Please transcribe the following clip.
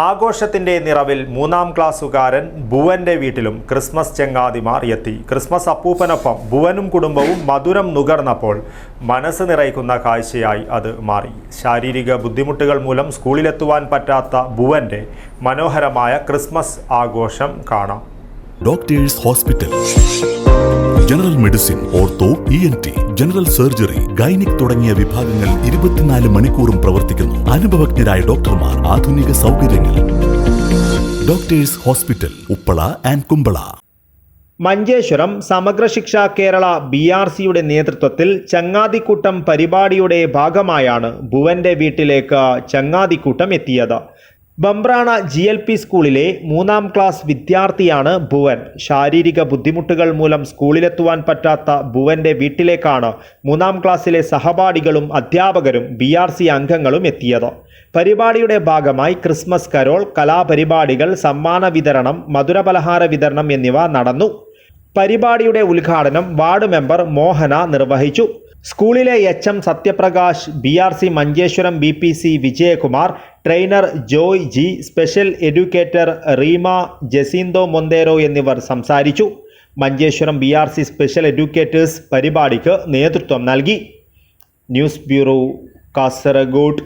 ആഘോഷത്തിന്റെ നിറവിൽ മൂന്നാം ക്ലാസ്സുകാരൻ ഭുവന്റെ വീട്ടിലും ക്രിസ്മസ് ചെങ്ങാതിമാർ എത്തി. ക്രിസ്മസ് അപ്പൂപ്പനൊപ്പം ഭുവനും കുടുംബവും മധുരം നുകർന്നപ്പോൾ മനസ്സ് നിറയ്ക്കുന്ന കാഴ്ചയായി അത് മാറി. ശാരീരിക ബുദ്ധിമുട്ടുകൾ മൂലം സ്കൂളിലെത്തുവാൻ പറ്റാത്ത ഭുവന്റെ മനോഹരമായ ക്രിസ്മസ് ആഘോഷം കാണാം. Doctors hospital. General medicine ortho E N T general surgery gynaec തുടങ്ങിയ വിഭാഗങ്ങൾ ഇരുപത്തിനാല് മണിക്കൂറും പ്രവർത്തിക്കുന്നു. അനുഭവജ്ഞരായ ഡോക്ടർമാർ ആധുനിക സൗകര്യങ്ങൾ. Doctors hospital Uppala and Kumbala. Manjeshwaram Samagra Shiksha Kerala B R സിയുടെ നേതൃത്വത്തിൽ ചങ്ങാതിക്കൂട്ടം പരിപാടിയുടെ ഭാഗമായാണ് ഭുവന്റെ വീട്ടിലേക്ക് ചങ്ങാതിക്കൂട്ടം എത്തിയത്. ബംബ്രാണ ജി എൽ പി സ്കൂളിലെ മൂന്നാം ക്ലാസ് വിദ്യാർത്ഥിയാണ് ഭുവൻ. ശാരീരിക ബുദ്ധിമുട്ടുകൾ മൂലം സ്കൂളിലെത്തുവാൻ പറ്റാത്ത ഭുവന്റെ വീട്ടിലേക്കാണ് മൂന്നാം ക്ലാസ്സിലെ സഹപാഠികളും അധ്യാപകരും ബി ആർ സി അംഗങ്ങളും എത്തിയത്. പരിപാടിയുടെ ഭാഗമായി ക്രിസ്മസ് കരോൾ കലാപരിപാടികൾ സമ്മാന വിതരണം മധുരപലഹാര വിതരണം എന്നിവ നടന്നു. പരിപാടിയുടെ ഉദ്ഘാടനം വാർഡ് മെമ്പർ മോഹന നിർവഹിച്ചു. സ്കൂളിലെ H M Satyaprakash B R C Manjeshwaram B P C Vijayakumar trainer Joy G special educator Reema Jacintho Monteiro എന്നിവർ സംസാരിച്ചു. Manjeshwaram B R C special educators പരിപാടിക്ക് നേതൃത്വം നൽകി. News bureau Kasaragod.